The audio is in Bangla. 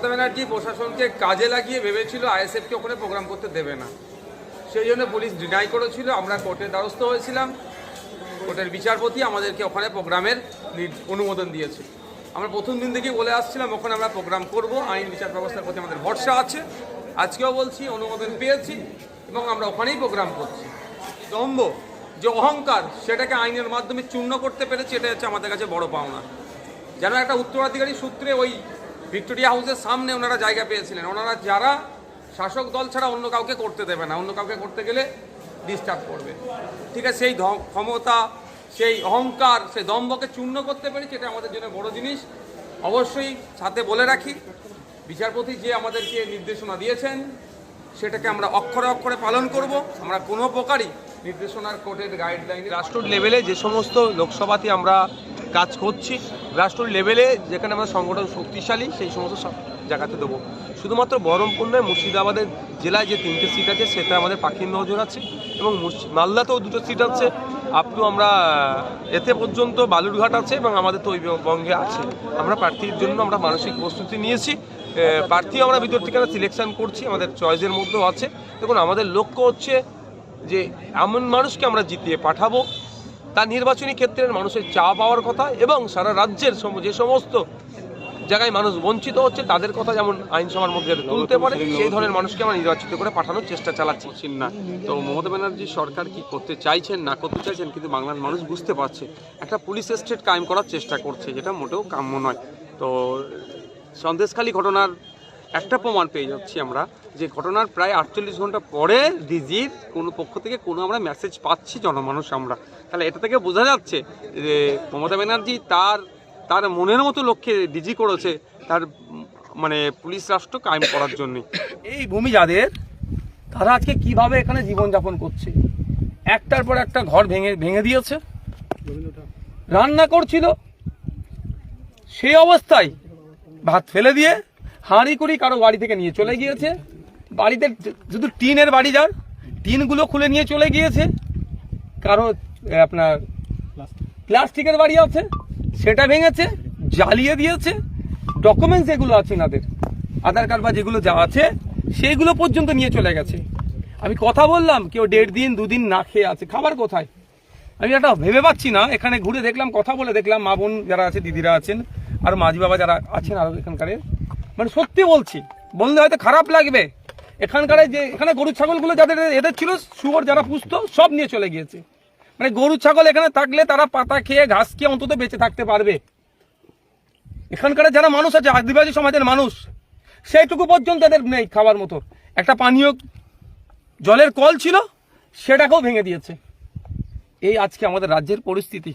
মমতা ব্যানার্জি প্রশাসনকে কাজে লাগিয়ে ভেবেছিল আইএসএফকে ওখানে প্রোগ্রাম করতে দেবে না। সেই জন্য পুলিশ ডিনাই করেছিল, আমরা কোর্টের দ্বারস্থ হয়েছিলাম। কোর্টের বিচারপতি আমাদেরকে ওখানে প্রোগ্রামের অনুমোদন দিয়েছে। আমরা প্রথম দিন থেকেই বলে আসছিলাম, ওখানে আমরা প্রোগ্রাম করব, আইন বিচার ব্যবস্থার প্রতি আমাদের ভরসা আছে। আজকেও বলছি, অনুমোদন পেয়েছি এবং আমরা ওখানেই প্রোগ্রাম করছি। দম্ভ যে অহংকার, সেটাকে আইনের মাধ্যমে চূর্ণ করতে পেরেছি এটা হচ্ছে আমাদের কাছে বড় পাওনা। যেন একটা উত্তরাধিকারী সূত্রে ওই ভিক্টোরিয়া হাউসের সামনে ওনারা জায়গা পেয়েছিলেন। ওনারা যারা শাসক দল ছাড়া অন্য কাউকে করতে দেবে না, অন্য কাউকে করতে গেলে ডিস্টার্ব করবে। ঠিক আছে, সেই ক্ষমতা, সেই অহংকার, সেই দম্ভকে চূর্ণ করতে পেরেছি, এটা আমাদের জন্য বড় জিনিস। অবশ্যই সাথে বলে রাখি, বিচারপতি যে আমাদেরকে নির্দেশনা দিয়েছেন, সেটাকে আমরা অক্ষরে অক্ষরে পালন করব। আমরা কোনো প্রকারই নির্দেশনার কোর্টের গাইডলাইন রাষ্ট্র লেভেলে যে সমস্ত লোকসভাতে আমরা কাজ করছি। রাষ্ট্র লেভেলে যেখানে আমরা সংগঠন শক্তিশালী, সেই সমস্ত জায়গাতে দেবো। শুধুমাত্র বহরমপুর নয়, মুর্শিদাবাদের জেলায় যে তিনটে সিট আছে সেটা আমাদের পাখির নজর আছে এবং মালদাতেও দুটো সিট আছে। আপ টু আমরা এতে পর্যন্ত বালুরঘাট আছে এবং আমাদের তো বঙ্গে আছে। আমরা প্রার্থীর জন্য আমরা মানসিক প্রস্তুতি নিয়েছি। প্রার্থী আমরা ভিতর থেকে সিলেকশন করছি, আমাদের চয়েসের মধ্যেও আছে। দেখুন, আমাদের লক্ষ্য হচ্ছে যে এমন মানুষকে আমরা জিতিয়ে পাঠাবো তার নির্বাচনী ক্ষেত্রের মানুষের চা পাওয়ার কথা এবং সারা রাজ্যের যে সমস্ত জায়গায় মানুষ বঞ্চিত হচ্ছে তাদের কথা যেমন আইনসভার মধ্যে তুলতে পারে সেই ধরনের মানুষকে আমরা নির্বাচিত করে পাঠানোর চেষ্টা চালাচ্ছি। না। তো মমতা ব্যানার্জি সরকার কি করতে চাইছেন না করতে চাইছেন কিন্তু বাংলার মানুষ বুঝতে পারছে। একটা পুলিশ স্টেট কায়েম করার চেষ্টা করছে যেটা মোটেও কাম্য নয়। তো সন্দেশখালী ঘটনার একটা প্রমাণ পেয়ে যাচ্ছি আমরা যে ঘটনার প্রায় আটচল্লিশ ঘণ্টা পরে ডিজির কোনো পক্ষ থেকে কোনো আমরা মেসেজ পাচ্ছি জনমানুষ আমরা। তাহলে এটা থেকে বোঝা যাচ্ছে যে মমতা ব্যানার্জি তার তার মনের মতো লক্ষ্যে ডিজি করেছে তার মানে পুলিশ রাষ্ট্র কায়েম করার জন্যই এই ভূমি যাদের, তারা আজকে কীভাবে এখানে জীবনযাপন করছে? একটার পর একটা ঘর ভেঙে ভেঙে দিয়েছে। রান্না করছিল। সেই অবস্থায় ভাত ফেলে দিয়ে হাঁড়ি করি কারও বাড়ি থেকে নিয়ে চলে গিয়েছে। বাড়িতে শুধু টিনের বাড়ি যার, টিনগুলো খুলে নিয়ে চলে গিয়েছে। কারও আপনার প্লাস্টিকের বাড়ি আছে, সেটা ভেঙেছে, জ্বালিয়ে দিয়েছে। ডকুমেন্টস যেগুলো আছে এনাদের আধার কার্ড বা যেগুলো যা আছে, সেইগুলো পর্যন্ত নিয়ে চলে গেছে। আমি কথা বললাম, কেউ দেড় দিন, দুদিন না খেয়ে আছে, খাবার কোথায়? আমি একটা ভেবে পাচ্ছি না, এখানে ঘুরে দেখলাম, কথা বলে দেখলাম, মা বোন যারা আছে, দিদিরা আছেন, আর মাঝি বাবা যারা আছেন, আরও এখানকার মানে সত্যি বলছি। বললে হয়তো খারাপ লাগবে। এখানকার যে এখানে গরু ছাগলগুলো যাদের এদের ছিল, শুয়োর যারা পুষতো, সব নিয়ে চলে গিয়েছে। মানে গরু ছাগল এখানে থাকলে তারা পাতা খেয়ে ঘাস খেয়ে অন্তত বেঁচে থাকতে পারবে। এখানকার যারা মানুষ আছে, আদিবাসী সমাজের মানুষ, সেইটুকু পর্যন্ত এদের নেই খাবার মতো। একটা পানীয় জলের কল ছিল, সেটাকেও ভেঙে দিয়েছে। এই আজকে আমাদের রাজ্যের পরিস্থিতি।